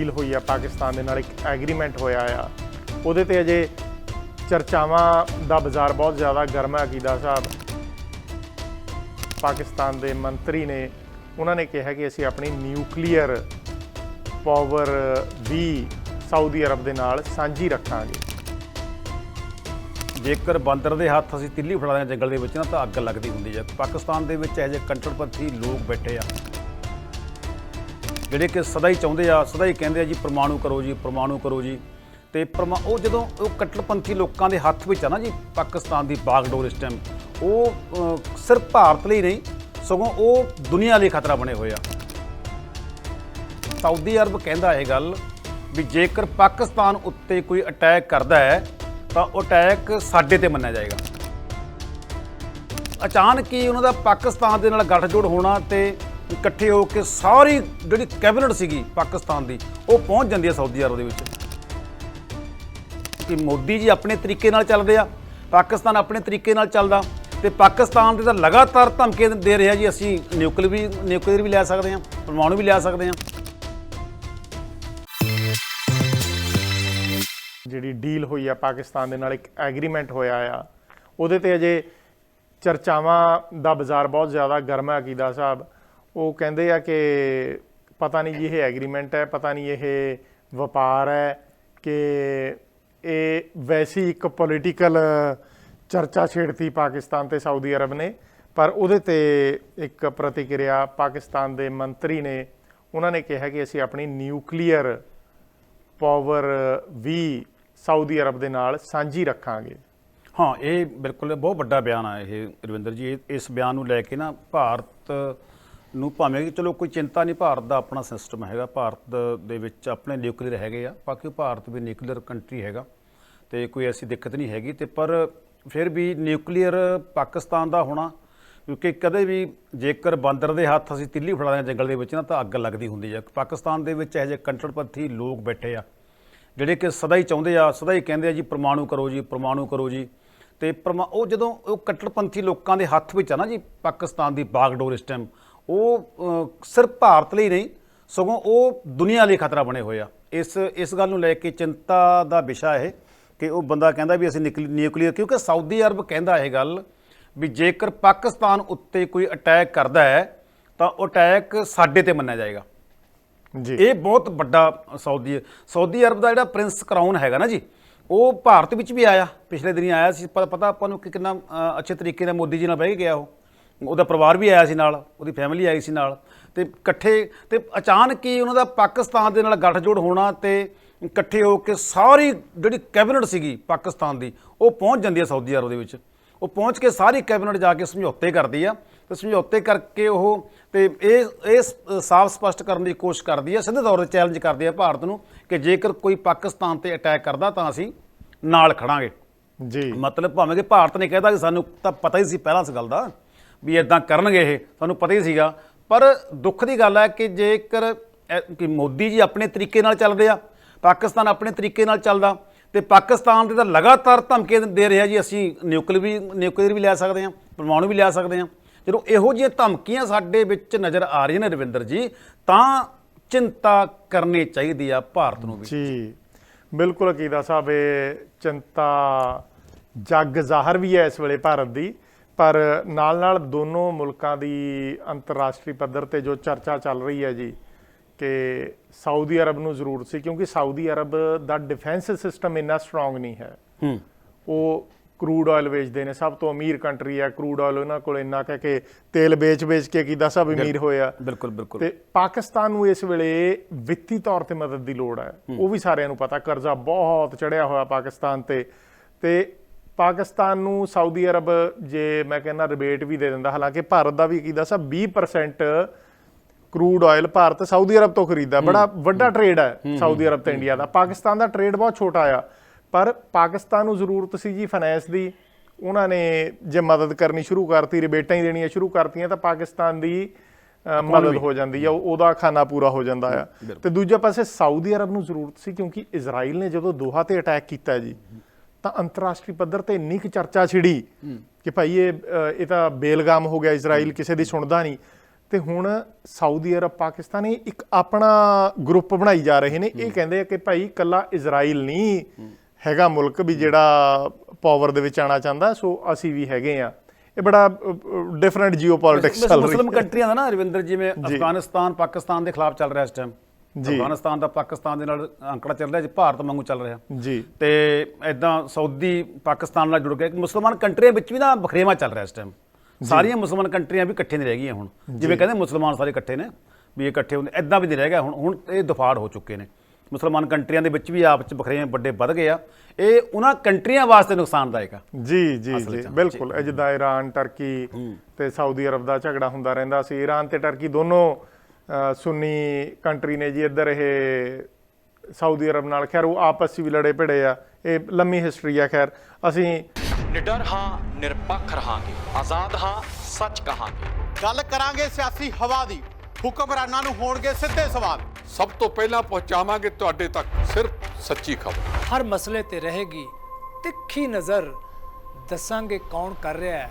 Deal ਹੋਈ ਆ, ਪਾਕਿਸਤਾਨ ਦੇ ਨਾਲ ਇੱਕ ਐਗਰੀਮੈਂਟ ਹੋਇਆ ਆ। ਉਹਦੇ ਤੇ ਅਜੇ ਚਰਚਾਵਾਂ ਦਾ ਬਾਜ਼ਾਰ ਬਹੁਤ ਜ਼ਿਆਦਾ ਗਰਮ ਹੈ ਅਕੀਦਾ ਸਾਹਿਬ। ਪਾਕਿਸਤਾਨ ਦੇ ਮੰਤਰੀ ਨੇ, ਉਹਨਾਂ ਨੇ ਕਿਹਾ ਕਿ ਅਸੀਂ ਆਪਣੀ ਨਿਊਕਲੀਅਰ ਪਾਵਰ ਵੀ ਸਾਊਦੀ ਅਰਬ ਦੇ ਨਾਲ ਸਾਂਝੀ ਰੱਖਾਂਗੇ। ਜੇਕਰ ਬਾਂਦਰ ਦੇ ਹੱਥ ਅਸੀਂ ਤਿੱਲੀ ਫੜਾ ਦਿਆਂ ਜੰਗਲ ਦੇ ਵਿੱਚ, ਨਾ ਤਾਂ ਅੱਗ ਲੱਗਦੀ ਹੁੰਦੀ ਹੈ ਪਾਕਿਸਤਾਨ ਦੇ ਵਿੱਚ ਇਹ ਜਿਹੇ ਕੰਟਰਪੰਥੀ ਲੋਕ ਬੈਠੇ ਆ। ਜਿਹੜੇ ਕਿ ਸਦਾ ਹੀ ਚਾਹੁੰਦੇ ਆ ਸਦਾ ਹੀ ਕਹਿੰਦੇ ਆ ਜੀ, ਪ੍ਰਮਾਣੂ ਕਰੋ ਜੀ, ਪ੍ਰਮਾਣੂ ਕਰੋ ਜੀ। ਤੇ ਪਰਮਾ, ਉਹ ਜਦੋਂ ਉਹ ਕੱਟੜਪੰਥੀ ਲੋਕਾਂ ਦੇ ਹੱਥ ਵਿੱਚ ਆ ਨਾ ਜੀ, ਪਾਕਿਸਤਾਨ ਦੀ ਬਾਗਡੋਰ ਇਸ ਟਾਈਮ ਉਹ ਸਿਰਫ ਭਾਰਤ ਲਈ ਨਹੀਂ, ਸਗੋਂ ਉਹ ਦੁਨੀਆ ਲਈ ਖਤਰਾ ਬਣੇ ਹੋਏ ਆ। ਸਾਊਦੀ ਅਰਬ ਕਹਿੰਦਾ ਇਹ ਗੱਲ ਵੀ ਜੇਕਰ ਪਾਕਿਸਤਾਨ ਉੱਤੇ ਕੋਈ ਅਟੈਕ ਕਰਦਾ ਹੈ, ਤਾਂ ਉਹ ਅਟੈਕ ਸਾਡੇ ਤੇ ਮੰਨਿਆ ਜਾਏਗਾ। ਅਚਾਨਕ ਹੀ ਉਹਨਾਂ ਦਾ ਪਾਕਿਸਤਾਨ ਦੇ ਨਾਲ ਗੱਠਜੋੜ ਹੋਣਾ ਤੇ ਇਕੱਠੇ ਹੋ ਕੇ ਸਾਰੀ ਜਿਹੜੀ ਕੈਬਨਿਟ ਸੀਗੀ ਪਾਕਿਸਤਾਨ ਦੀ, ਉਹ ਪਹੁੰਚ ਜਾਂਦੀ ਹੈ ਸਾਊਦੀ ਅਰਬ ਦੇ ਵਿੱਚ। ਕਿ ਮੋਦੀ ਜੀ ਆਪਣੇ ਤਰੀਕੇ ਨਾਲ ਚੱਲਦੇ ਆ ਪਾਕਿਸਤਾਨ ਆਪਣੇ ਤਰੀਕੇ ਨਾਲ ਚੱਲਦਾ ਤੇ ਪਾਕਿਸਤਾਨ ਦੇ ਤਾਂ ਲਗਾਤਾਰ ਧਮਕੇ ਦੇ ਰਿਹਾ ਜੀ, ਅਸੀਂ ਨਿਊਕਲੀਅਰ ਵੀ ਨਿਊਕਲੀਅਰ ਵੀ ਲੈ ਸਕਦੇ ਹਾਂ, ਪਰਮਾਣੂ ਵੀ ਲੈ ਸਕਦੇ ਹਾਂ। ਜਿਹੜੀ ਡੀਲ ਹੋਈ ਆ ਪਾਕਿਸਤਾਨ ਦੇ ਨਾਲ, ਇੱਕ ਐਗਰੀਮੈਂਟ ਹੋਇਆ ਆ, ਉਹਦੇ ਤੇ ਅਜੇ ਚਰਚਾਵਾਂ ਦਾ ਬਾਜ਼ਾਰ ਬਹੁਤ ਜ਼ਿਆਦਾ ਗਰਮ ਹੈ ਅਕੀਦਾ ਸਾਹਿਬ। ਉਹ ਕਹਿੰਦੇ ਆ ਕਿ ਪਤਾ ਨਹੀਂ ਜੀ ਇਹ ਐਗਰੀਮੈਂਟ ਹੈ, ਪਤਾ ਨਹੀਂ ਇਹ ਵਪਾਰ ਹੈ ਕਿ ਇਹ ਵੈਸੀ ਇੱਕ ਪੋਲੀਟੀਕਲ ਚਰਚਾ ਛੇੜਤੀ ਪਾਕਿਸਤਾਨ ਤੇ ਸਾਊਦੀ ਅਰਬ ਨੇ, ਪਰ ਉਹਦੇ ਤੇ ਇੱਕ ਪ੍ਰਤੀਕਿਰਿਆ ਪਾਕਿਸਤਾਨ ਦੇ ਮੰਤਰੀ ਨੇ, ਉਹਨਾਂ ਨੇ ਕਿਹਾ ਕਿ ਅਸੀਂ ਆਪਣੀ ਨਿਊਕਲੀਅਰ ਪਾਵਰ ਵੀ ਸਾਊਦੀ ਅਰਬ ਦੇ ਨਾਲ ਸਾਂਝੀ ਰੱਖਾਂਗੇ। ਹਾਂ, ਇਹ ਬਿਲਕੁਲ ਬਹੁਤ ਵੱਡਾ ਬਿਆਨ ਆ ਇਹ ਰਵਿੰਦਰ ਜੀ ਇਸ ਬਿਆਨ ਨੂੰ ਲੈ ਕੇ ਨਾ ਭਾਰਤ ਨੂੰ ਭਾਵੇਂ ਕਿ ਚਲੋ ਕੋਈ ਚਿੰਤਾ ਨਹੀਂ, ਭਾਰਤ ਦਾ ਆਪਣਾ ਸਿਸਟਮ ਹੈਗਾ, ਭਾਰਤ ਦੇ ਵਿੱਚ ਆਪਣੇ ਨਿਊਕਲੀਅਰ ਹੈਗੇ ਆ, ਬਾਕੀ ਭਾਰਤ ਵੀ ਨਿਊਕਲੀਅਰ ਕੰਟਰੀ ਹੈਗਾ ਤੇ ਕੋਈ ਐਸੀ ਦਿੱਕਤ ਨਹੀਂ ਹੈਗੀ ਤੇ ਪਰ ਫਿਰ ਵੀ ਨਿਊਕਲੀਅਰ ਪਾਕਿਸਤਾਨ ਦਾ ਹੋਣਾ, ਕਿਉਂਕਿ ਕਦੇ ਵੀ ਜੇਕਰ ਬਾਂਦਰ ਦੇ ਹੱਥ ਅਸੀਂ ਤਿੱਲੀ ਫੜਾ ਦਿਆਂ ਜੰਗਲ ਦੇ ਵਿੱਚ ਨਾ, ਤਾਂ ਅੱਗ ਲੱਗਦੀ ਹੁੰਦੀ ਹੈ ਪਾਕਿਸਤਾਨ ਦੇ ਵਿੱਚ ਇਹੋ ਜਿਹੇ ਕੰਟਰਪੰਥੀ ਲੋਕ ਬੈਠੇ ਆ, ਜਿਹੜੇ ਕਿ ਸਦਾ ਹੀ ਚਾਹੁੰਦੇ ਆ ਸਦਾ ਹੀ ਕਹਿੰਦੇ ਆ ਜੀ, ਪ੍ਰਮਾਣੂ ਕਰੋ ਜੀ, ਪ੍ਰਮਾਣੂ ਕਰੋ ਜੀ। ਤੇ ਪਰਮਾ, ਉਹ ਜਦੋਂ ਉਹ ਕੱਟੜਪੰਥੀ ਲੋਕਾਂ ਦੇ ਹੱਥ ਵਿੱਚ ਆ ਨਾ ਜੀ, ਪਾਕਿਸਤਾਨ ਦੀ ਬਾਗਡੋਰ ਇਸ ਟਾਈਮ ਉਹ ਸਿਰਫ ਭਾਰਤ ਲਈ ਨਹੀਂ ਸਗੋਂ ਉਹ ਦੁਨੀਆ ਲਈ ਖਤਰਾ ਬਣੇ ਹੋਏ ਆ। ਇਸ ਇਸ ਗੱਲ ਨੂੰ ਲੈ ਕੇ ਚਿੰਤਾ ਦਾ ਵਿਸ਼ਾ ਹੈ ਕਿ ਉਹ ਬੰਦਾ ਕਹਿੰਦਾ ਵੀ ਅਸੀਂ ਨਿਊਕਲੀਅਰ ਕਿਉਂਕਿ ਸਾਊਦੀ ਅਰਬ ਕਹਿੰਦਾ ਇਹ ਗੱਲ ਵੀ ਜੇਕਰ ਪਾਕਿਸਤਾਨ ਉੱਤੇ ਕੋਈ ਅਟੈਕ ਕਰਦਾ ਹੈ ਤਾਂ ਉਹ ਅਟੈਕ ਸਾਡੇ ਤੇ ਮੰਨਿਆ ਜਾਏਗਾ। ਜੀ। ਇਹ ਬਹੁਤ ਵੱਡਾ ਸਾਊਦੀ ਸਾਊਦੀ ਅਰਬ ਦਾ ਜਿਹੜਾ ਪ੍ਰਿੰਸ ਕਰਾਊਨ ਹੈਗਾ ਨਾ ਜੀ ਉਹ ਭਾਰਤ ਵਿੱਚ ਵੀ ਆਇਆ ਪਿਛਲੇ ਦਿਨੀ ਆਇਆ ਸੀ ਪਤਾ ਆਪਾਂ ਨੂੰ ਕਿ ਕਿੰਨਾ ਅੱਛੇ ਤਰੀਕੇ ਨਾਲ ਮੋਦੀ ਜੀ ਨਾਲ ਬਹਿ ਕੇ ਗਿਆ ਉਹ। ਉਹਦਾ ਪਰਿਵਾਰ ਵੀ ਆਇਆ ਸੀ ਨਾਲ ਉਹਦੀ ਫੈਮਿਲੀ ਆਈ ਸੀ ਨਾਲ ਤੇ ਇਕੱਠੇ ਤੇ ਅਚਾਨਕ ਹੀ ਉਹਨਾਂ ਦਾ ਪਾਕਿਸਤਾਨ ਦੇ ਨਾਲ ਗੱਠਜੋੜ ਹੋਣਾ ਤੇ ਇਕੱਠੇ ਹੋ ਕੇ ਸਾਰੀ ਜਿਹੜੀ ਕੈਬਨਿਟ ਸੀਗੀ ਪਾਕਿਸਤਾਨ ਦੀ ਉਹ ਪਹੁੰਚ ਜਾਂਦੀ ਹੈ ਸਾਊਦੀ ਅਰਬ ਦੇ ਵਿੱਚ। ਉਹ ਪਹੁੰਚ ਕੇ ਸਾਰੀ ਕੈਬਨਿਟ ਜਾ ਕੇ ਸਮਝੌਤੇ ਕਰਦੀ ਆ ਤੇ ਸਮਝੌਤੇ ਕਰਕੇ ਉਹ ਤੇ ਇਹ ਇਹ ਸਾਫ਼ ਸਪਸ਼ਟ ਕਰਨ ਦੀ ਕੋਸ਼ਿਸ਼ ਕਰਦੀ ਆ ਸਿੱਧੇ ਤੌਰ ਤੇ ਚੈਲੰਜ ਕਰਦੀ ਆ ਭਾਰਤ ਨੂੰ ਕਿ ਜੇਕਰ ਕੋਈ ਪਾਕਿਸਤਾਨ ਤੇ ਅਟੈਕ ਕਰਦਾ ਤਾਂ ਅਸੀਂ ਨਾਲ ਖੜਾਂਗੇ। ਜੀ। ਮਤਲਬ ਭਾਵੇਂ ਕਿ ਭਾਰਤ ਨੇ ਕਹਿਤਾ ਕਿ ਸਾਨੂੰ ਤਾਂ ਪਤਾ ਹੀ ਸੀ ਪਹਿਲਾਂ ਇਸ ਗੱਲ ਦਾ ਵੀ ਇਦਾਂ ਕਰਨਗੇ ਇਹ ਸਾਨੂੰ ਪਤਾ ਹੀ ਸੀਗਾ। ਪਰ ਦੁੱਖ ਦੀ ਗੱਲ ਹੈ ਕਿ ਜੇਕਰ ਕਿ ਮੋਦੀ ਜੀ ਆਪਣੇ ਤਰੀਕੇ ਨਾਲ ਚੱਲਦੇ ਆ, ਪਾਕਿਸਤਾਨ ਆਪਣੇ ਤਰੀਕੇ ਨਾਲ ਚੱਲਦਾ, ਤੇ ਪਾਕਿਸਤਾਨ ਦੇ ਤਾਂ ਲਗਾਤਾਰ ਧਮਕੇ ਦੇ ਰਿਹਾ ਜੀ, ਅਸੀਂ ਨਿਊਕਲੀਅਰ ਵੀ ਨਿਊਕਲੀਅਰ ਵੀ ਲੈ ਸਕਦੇ ਹਾਂ, ਪਰਮਾਣੂ ਵੀ ਲੈ ਸਕਦੇ ਹਾਂ। ਜਦੋਂ ਇਹੋ ਜਿਹੀਆਂ ਧਮਕੀਆਂ ਸਾਡੇ ਵਿੱਚ ਨਜ਼ਰ ਆ ਰਹੀਆਂ ਨੇ ਰਵਿੰਦਰ ਜੀ, ਤਾਂ ਚਿੰਤਾ ਕਰਨੀ ਚਾਹੀਦੀ ਆ ਭਾਰਤ ਨੂੰ ਵੀ। ਜੀ, ਬਿਲਕੁਲ ਅਕੀਦਾ ਸਾਹਿਬ, ਇਹ ਚਿੰਤਾ ਜੱਗ ਜ਼ਾਹਰ ਵੀ ਹੈ ਇਸ ਵੇਲੇ ਭਾਰਤ ਦੀ। ਪਰ ਨਾਲ ਨਾਲ ਦੋਨੋਂ ਮੁਲਕਾਂ ਦੀ ਅੰਤਰਰਾਸ਼ਟਰੀ ਪੱਧਰ ਤੇ ਜੋ ਚਰਚਾ ਚੱਲ ਰਹੀ ਹੈ ਜੀ ਕਿ ਸਾਊਦੀ ਅਰਬ ਨੂੰ ਜ਼ਰੂਰਤ ਸੀ ਕਿਉਂਕਿ ਸਾਊਦੀ ਅਰਬ ਦਾ ਡਿਫੈਂਸ ਸਿਸਟਮ ਇੰਨਾ ਸਟਰੋਂਗ ਨਹੀਂ ਹੈ। ਹੂੰ। ਉਹ ਕਰੂਡ ਆਇਲ ਵੇਚਦੇ ਨੇ ਸਭ ਤੋਂ ਅਮੀਰ ਕੰਟਰੀ ਹੈ ਕਰੂਡ ਆਇਲ ਉਹਨਾਂ ਕੋਲ ਇੰਨਾ ਕਹਿ ਕਿ ਤੇਲ ਵੇਚ-ਵੇਚ ਕੇ ਕਿਦਾ ਸਭ ਅਮੀਰ ਹੋਇਆ ਬਿਲਕੁਲ ਬਿਲਕੁਲ। ਤੇ ਪਾਕਿਸਤਾਨ ਨੂੰ ਇਸ ਵੇਲੇ ਵਿੱਤੀ ਤੌਰ ਤੇ ਮਦਦ ਦੀ ਲੋੜ ਹੈ। ਉਹ ਵੀ ਸਾਰਿਆਂ ਨੂੰ ਪਤਾ ਕਰਜ਼ਾ ਬਹੁਤ ਚੜਿਆ ਹੋਇਆ ਪਾਕਿਸਤਾਨ ਤੇ। ਤੇ ਪਾਕਿਸਤਾਨ ਨੂੰ ਸਾਊਦੀ ਅਰਬ ਜੇ ਮੈਂ ਕਹਿੰਦਾ ਰਿਬੇਟ ਵੀ ਦੇ ਦਿੰਦਾ ਹਾਲਾਂਕਿ ਭਾਰਤ ਦਾ ਵੀ ਕੀਦਾ ਸਾ 20% crude oil Bharat Saudi Arab ਤੋਂ ਖਰੀਦਦਾ ਬੜਾ ਵੱਡਾ ਟ੍ਰੇਡ ਹੈ ਸਾਊਦੀ ਅਰਬ ਤੇ ਇੰਡੀਆ ਦਾ। ਪਾਕਿਸਤਾਨ ਦਾ ਟ੍ਰੇਡ ਬਹੁਤ ਛੋਟਾ ਆ ਪਰ ਪਾਕਿਸਤਾਨ ਨੂੰ ਜ਼ਰੂਰਤ ਸੀ ਜੀ ਫਾਈਨੈਂਸ ਦੀ। ਉਹਨਾਂ ਨੇ ਜੇ ਮਦਦ ਕਰਨੀ ਸ਼ੁਰੂ ਕਰਤੀ ਰਿਬੇਟਾਂ ਹੀ ਦੇਣੀਆਂ ਸ਼ੁਰੂ ਕਰਤੀਆਂ ਤਾਂ ਪਾਕਿਸਤਾਨ ਦੀ ਮਦਦ ਹੋ ਜਾਂਦੀ ਆ ਉਹ- ਉਹਦਾ ਖਾਨਾ ਪੂਰਾ ਹੋ ਜਾਂਦਾ ਆ। ਤੇ ਦੂਜੇ ਪਾਸੇ ਸਾਊਦੀ ਅਰਬ ਨੂੰ ਜ਼ਰੂਰਤ ਸੀ ਕਿਉਂਕਿ ਇਜ਼ਰਾਈਲ ਨੇ ਜਦੋਂ ਦੋਹਾ ਤੇ ਅਟੈਕ ਕੀਤਾ ਜੀ ਤਾਂ ਅੰਤਰਰਾਸ਼ਟਰੀ ਪੱਧਰ ਤੇ ਇੰਨੀ ਕੁ ਚਰਚਾ ਛਿੜੀ ਕਿ ਭਾਈ ਇਹ ਇਹ ਤਾਂ ਬੇਲਗਾਮ ਹੋ ਗਿਆ ਇਜ਼ਰਾਈਲ ਕਿਸੇ ਦੀ ਸੁਣਦਾ ਨਹੀਂ। ਤੇ ਹੁਣ ਸਾਊਦੀ ਅਰਬ ਪਾਕਿਸਤਾਨ ਇਹ ਇੱਕ ਆਪਣਾ ਗਰੁੱਪ ਬਣਾਈ ਜਾ ਰਹੇ ਨੇ। ਇਹ ਕਹਿੰਦੇ ਆ ਕਿ ਭਾਈ ਕੱਲਾ ਇਜ਼ਰਾਈਲ ਨਹੀਂ ਹੈਗਾ ਮੁਲਕ ਵੀ ਜਿਹੜਾ ਪਾਵਰ ਦੇ ਵਿੱਚ ਆਣਾ ਚਾਹੁੰਦਾ ਸੋ ਅਸੀਂ ਵੀ ਹੈਗੇ ਆ। ਇਹ ਬੜਾ ਡਿਫਰੈਂਟ ਜੀਓਪੋਲਿਟਿਕਸ ਚੱਲ ਰਹੀ ਮੁਸਲਮ ਹੈ। ਕੰਟਰੀਆਂ ਦਾ ਨਾ ਰਵਿੰਦਰ ਜਿਵੇਂ ਅਫਗਾਨਿਸਤਾਨ ਪਾਕਿਸਤਾਨ ਦੇ ਖਿਲਾਫ ਚੱਲ ਰਿਹਾ ਇਸ ਟਾਈਮ। ਅਫਗਾਨਿਸਤਾਨ ਦਾ ਪਾਕਿਸਤਾਨ ਦੇ ਨਾਲ ਅੰਕੜਾ ਚੱਲ ਰਿਹਾ ਜੀ ਭਾਰਤ ਵਾਂਗੂ ਚੱਲ ਰਿਹਾ। ਜੀ। ਤੇ ਐਦਾਂ ਸਾਊਦੀ ਪਾਕਿਸਤਾਨ ਨਾਲ ਜੁੜ ਗਿਆ ਕਿ ਮੁਸਲਮਾਨ ਕੰਟਰੀਆਂ ਵਿੱਚ ਵੀ ਨਾ ਬਖਰੇਵਾ ਚੱਲ ਰਿਹਾ ਇਸ ਟਾਈਮ ਸਾਰੀਆਂ ਮੁਸਲਮਾਨ ਕੰਟਰੀਆਂ ਵੀ ਇਕੱਠੇ ਨਹੀਂ ਰਹਿ ਗਈਆਂ ਹੁਣ। ਜਿਵੇਂ ਕਹਿੰਦੇ ਮੁਸਲਮਾਨ ਸਾਰੇ ਇਕੱਠੇ ਨੇ ਵੀ ਇਕੱਠੇ ਹੁੰਦੇ ਐਦਾਂ ਵੀ ਨਹੀਂ ਰਹਿ ਗਿਆ ਹੁਣ ਹੁਣ ਇਹ ਦਫਾੜ ਹੋ ਚੁੱਕੇ ਨੇ। ਮੁਸਲਮਾਨ ਕੰਟਰੀਆਂ ਦੇ ਵਿੱਚ ਵੀ ਆਪਸ ਚ ਬਖਰੇਵੇਂ ਵੱਡੇ ਵੱਧ ਗਏ ਆ। ਇਹ ਉਹਨਾਂ ਕੰਟਰੀਆਂ ਵਾਸਤੇ ਨੁਕਸਾਨਦਾਇਕ ਆ। ਜੀ ਜੀ ਜੀ ਬਿਲਕੁਲ। ਜਿੱਦਾਂ ਈਰਾਨ ਟਰਕੀ ਤੇ ਸਾਊਦੀ ਅਰਬ ਦਾ ਝਗੜਾ ਹੁੰਦਾ ਰਹਿੰਦਾ ਸੀ। ਈਰਾਨ ਤੇ ਟਰਕੀ ਦੋਨੋਂ ਸੁੰਨੀ ਕੰਟਰੀ ਨੇ ਜੀ ਇੱਧਰ ਇਹ ਸਾਊਦੀ ਅਰਬ ਨਾਲ ਖੈਰ ਉਹ ਆਪਸ 'ਚ ਵੀ ਲੜੇ ਭਿੜੇ ਆ ਇਹ ਲੰਮੀ ਹਿਸਟਰੀ ਆ ਖੈਰ। ਅਸੀਂ ਨਿਡਰ ਹਾਂ ਨਿਰਪੱਖ ਰਹਾਂਗੇ। ਆਜ਼ਾਦ ਹਾਂ ਸੱਚ ਕਹਾਂਗੇ। ਗੱਲ ਕਰਾਂਗੇ ਸਿਆਸੀ ਹਵਾ ਦੀ। ਹੁਕਮਰਾਨਾਂ ਨੂੰ ਹੋਣਗੇ ਸਿੱਧੇ ਸਵਾਲ। ਸਭ ਤੋਂ ਪਹਿਲਾਂ ਪਹੁੰਚਾਵਾਂਗੇ ਤੁਹਾਡੇ ਤੱਕ ਸਿਰਫ ਸੱਚੀ ਖਬਰ। ਹਰ ਮਸਲੇ ਤੇ ਰਹੇਗੀ ਤਿੱਖੀ ਨਜ਼ਰ। ਦੱਸਾਂਗੇ ਕੌਣ ਕਰ ਰਿਹਾ ਹੈ।